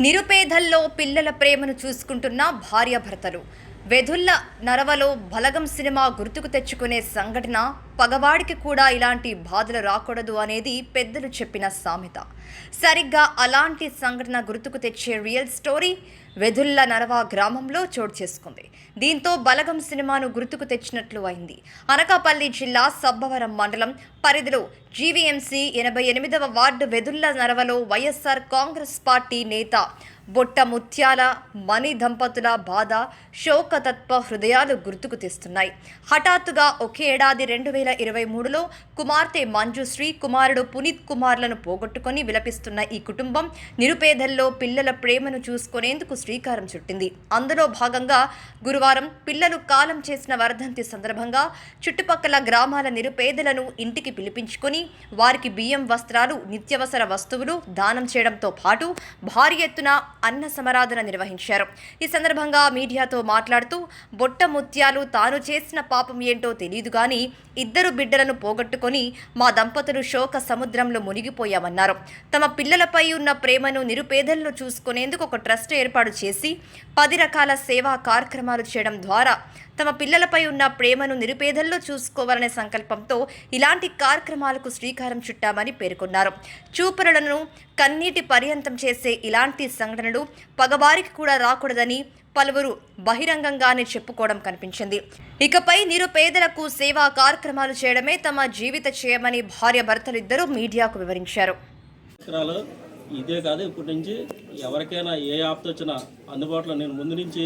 నిరుపేదల్లో పిల్లల ప్రేమను చూసుకుంటున్న భార్యాభర్తలు. వెధుల్ల నరవలో బలగం సినిమా గుర్తుకు తెచ్చుకునే సంఘటన పగవాడికి కూడా ఇలాంటి బాధలు రాకూడదు అనేది పెద్దలు చెప్పిన సామెత. సరిగ్గా అలాంటి సంఘటన గుర్తుకు తెచ్చే రియల్ స్టోరీ వెదుల్ల నరవా గ్రామంలో చోటు చేసుకుంది. దీంతో బలగం సినిమాను గుర్తుకు తెచ్చినట్లు అయింది. అనకాపల్లి జిల్లా సబ్బవరం మండలం పరిధిలో జీవీఎంసీ ఎనభై ఎనిమిదవ వార్డు వెదుల్ల నరవలో వైఎస్ఆర్ కాంగ్రెస్ పార్టీ నేత బొట్ట ముత్యాల మణి దంపతుల బాధ శోకతత్వ హృదయాలు గుర్తుకు తెస్తున్నాయి. హఠాత్తుగా ఒకే ఏడాది రెండు వేల ఇరవై మూడులో కుమార్తె మంజుశ్రీ కుమారుడు పునీత్ కుమార్లను పోగొట్టుకొని విలపిస్తున్న ఈ కుటుంబం నిరుపేదల్లో పిల్లల ప్రేమను చూసుకునేందుకు శ్రీకారం చుట్టింది. అందులో భాగంగా గురువారం పిల్లలు కాలం చేసిన వర్ధంతి సందర్భంగా చుట్టుపక్కల గ్రామాల నిరుపేదలను ఇంటికి పిలిపించుకొని వారికి బియ్యం వస్త్రాలు నిత్యవసర వస్తువులు దానం చేయడంతో పాటు భారీ ఎత్తున అన్న సమరాధన నిర్వహించారు. ఈ సందర్భంగా మీడియాతో మాట్లాడుతూ బొట్ట ముత్యాలు తాను చేసిన పాపం ఏంటో తెలియదు కానీ ఇద్దరు ఇద్దరు బిడ్డలను పోగొట్టుకొని మా దంపతులు శోక సముద్రంలో మునిగిపోయామన్నారు. తమ పిల్లలపై ఉన్న ప్రేమను నిరుపేదలను చూసుకునేందుకు ఒక ట్రస్ట్ ఏర్పాటు చేసి పది రకాల సేవా కార్యక్రమాలు చేయడం ద్వారా తమ పిల్లలపై ఉన్న ప్రేమను నిరుపేదల్లో చూసుకోవాలనే సంకల్పంతో ఇలాంటి కార్యక్రమాలకు శ్రీకారం చుట్టామని పేర్కొన్నారు. చూపరులను కన్నీటి పర్యంతం చేసే ఇలాంటి సంఘటనలు పగవారికి కూడా రాకూడదని పలువురు బహిరంగంగానే చెప్పుకోవడం కనిపించింది. ఇకపై నిరుపేదలకు సేవా కార్యక్రమాలు చేయడమే తమ జీవిత చేయమని భార్య భర్తలిద్దరూ మీడియాకు వివరించారు. ఇదే కాదు ఇప్పటి నుంచి ఎవరికైనా ఏ ఆప్త వచ్చినా అందుబాటులో నేను ముందు నుంచి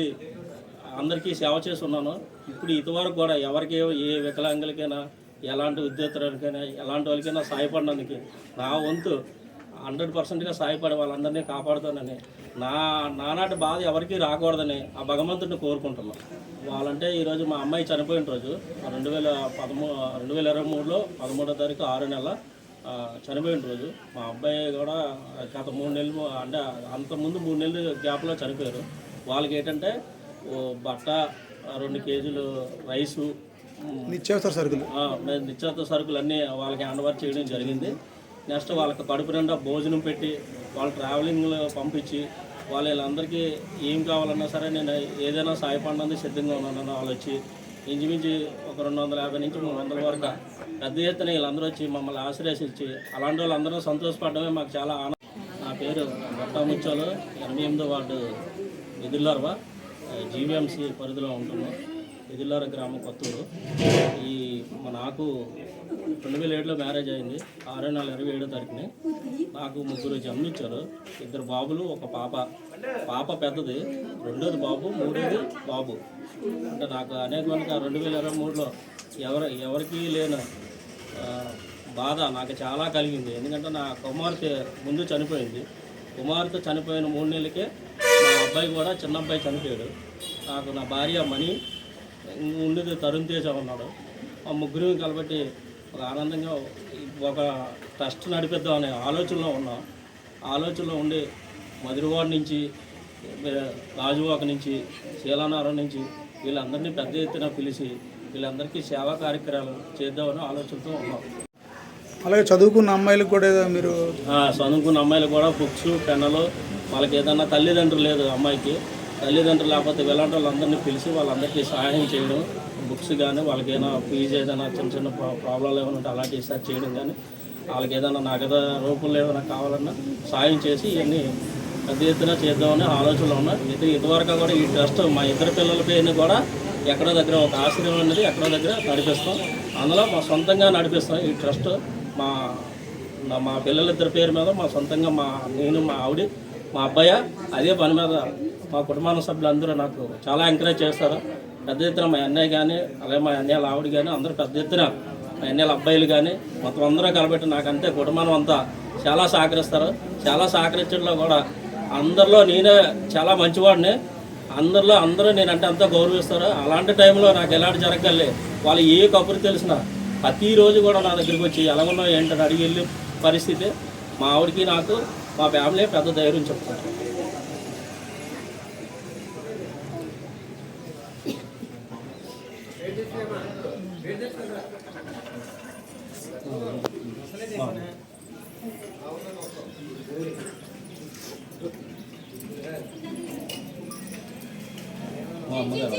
అందరికీ సేవ చేసి ఉన్నాను ఇప్పుడు ఇదివరకు కూడా ఎవరికి ఏ వికలాంగులకైనా ఎలాంటి విద్యార్థులకైనా ఎలాంటి వాళ్ళకైనా సాయపడడానికి నా వంతు హండ్రెడ్ పర్సెంట్గా సాయపడే వాళ్ళందరినీ కాపాడుతానని నా నానాటి బాధ ఎవరికీ రాకూడదని ఆ భగవంతుడిని కోరుకుంటున్నాను వాళ్ళంటే ఈరోజు మా అమ్మాయి చనిపోయిన రోజు రెండు వేల పదమూ రెండు వేల ఇరవై మూడులో పదమూడో తారీఖు ఆరు నెల చనిపోయిన రోజు మా అబ్బాయి కూడా గత మూడు నెలలు అంటే అంతకుముందు మూడు నెలలు గ్యాప్లో చనిపోయారు. వాళ్ళకి ఏంటంటే ఓ బట్ట రెండు కేజీలు రైసు నిత్యావసర సరుకులు. నిత్యావసర సరుకులు అన్నీ వాళ్ళకి హ్యాండ్ చేయడం జరిగింది. నెక్స్ట్ వాళ్ళకి కడుపు నిండా భోజనం పెట్టి వాళ్ళు ట్రావెలింగ్లో పంపించి వాళ్ళ వీళ్ళందరికీ ఏం కావాలన్నా సరే నేను ఏదైనా సాయపడడానికి సిద్ధంగా ఉన్నానని వాళ్ళు వచ్చి ఇంచుమించి ఒక రెండు వందల యాభై నుంచి మూడు వందల వరకు పెద్ద ఎత్తున వీళ్ళందరూ వచ్చి మమ్మల్ని ఆశ్రయించి అలాంటి వాళ్ళందరూ సంతోషపడమే మాకు చాలా ఆనందం. నా పేరు బొట్టాముచ్చాలు ఎనభై ఎనిమిదో వార్డు ఎదిల్లారవా జీవీఎంసీ పరిధిలో ఉంటున్నాం. ఎదిలార గ్రామం కొత్తూరు. ఈ నాకు రెండు వేల ఏడులో మ్యారేజ్ అయింది. ఆరో నెల ఇరవై ఏడో తారీఖుని నాకు ముగ్గురు జన్మించారు ఇద్దరు బాబులు ఒక పాప. పాప పెద్దది రెండోది బాబు మూడోది బాబు. అంటే నాకు అనేక మందికి రెండు వేల ఇరవై మూడులో ఎవరు ఎవరికి లేని బాధ నాకు చాలా కలిగింది. ఎందుకంటే నా కుమార్తె ముందు చనిపోయింది. కుమార్తె చనిపోయిన మూడు నెలలకే మా అబ్బాయి కూడా చిన్న అబ్బాయి చనిపోయాడు. నాకు నా భార్య మణి ఉండేది తరుణ్ తేజ ఉన్నాడు. ఆ ముగ్గురు కాబట్టి ఒక ఆనందంగా ఒక ట్రస్ట్ నడిపిద్దామనే ఆలోచనలో ఉన్నాం. ఆలోచనలో ఉండి మధురవాడ నుంచి రాజువాక నుంచి శీలానారం నుంచి వీళ్ళందరినీ పెద్ద ఎత్తున పిలిచి వీళ్ళందరికీ సేవా కార్యక్రమాలు చేద్దామని ఆలోచనతో ఉన్నాం. అలాగే చదువుకున్న అమ్మాయిలకు కూడా మీరు చదువుకున్న అమ్మాయిలు కూడా బుక్స్ పెన్నులు వాళ్ళకి ఏదన్నా తల్లిదండ్రులు లేదు అమ్మాయికి. తల్లిదండ్రులు లేకపోతే ఇలాంటి వాళ్ళందరినీ పిలిచి వాళ్ళందరికీ సహాయం చేయడం బుక్స్ కానీ వాళ్ళకి ఏదైనా ఫీజు ఏదైనా చిన్న చిన్న ప్రా- ప్రాబ్లాలు ఏమైనా ఉంటే అలాంటివి రీసెర్చ్ చేయడం కానీ వాళ్ళకి ఏదైనా నగద రూపంలో ఏమైనా కావాలన్నా సాయం చేసి ఇవన్నీ పెద్ద ఎత్తున చేద్దామని ఆలోచనలో ఉన్నా. ఇది ఇదివరకు కూడా ఈ ట్రస్ట్ మా ఇద్దరు పిల్లల పేరుని కూడా ఎక్కడో దగ్గర ఒక ఆశ్రయం అనేది ఎక్కడో దగ్గర నడిపిస్తాం. అందులో మా సొంతంగా నడిపిస్తాం ఈ ట్రస్ట్. మా నా- మా పిల్లలిద్దరి పేరు మీద మా సొంతంగా మా నేను మా ఆవిడ మా అబ్బాయి అదే పని మీద మా కుటుంబ సభ్యులందరూ నాకు చాలా ఎంకరేజ్ చేస్తారు. పెద్ద ఎత్తున మా అన్నయ్య కానీ అలాగే మా అన్నయ్యల ఆవిడ కానీ అందరూ పెద్ద ఎత్తున మా అన్నయ్యల అబ్బాయిలు కానీ మొత్తం అందరూ కలబెట్టి నాకు కుటుంబం అంతా చాలా సహకరిస్తారు. చాలా సహకరించడంలో కూడా అందరిలో నేనే చాలా మంచివాడిని. అందరిలో అందరూ నేనంటే అంతా గౌరవిస్తారు. అలాంటి టైంలో నాకు ఎలాంటి జరగలే వాళ్ళు ఏ కబురు తెలిసినా ప్రతిరోజు కూడా నా దగ్గరికి వచ్చి ఎలా ఉన్నావు? ఏంటని అడిగి వెళ్ళే పరిస్థితి. మా ఆవిడకి నాకు మా ఫ్యామిలీ పెద్ద ధైర్యం చెప్తారు. మా అమ్మగారు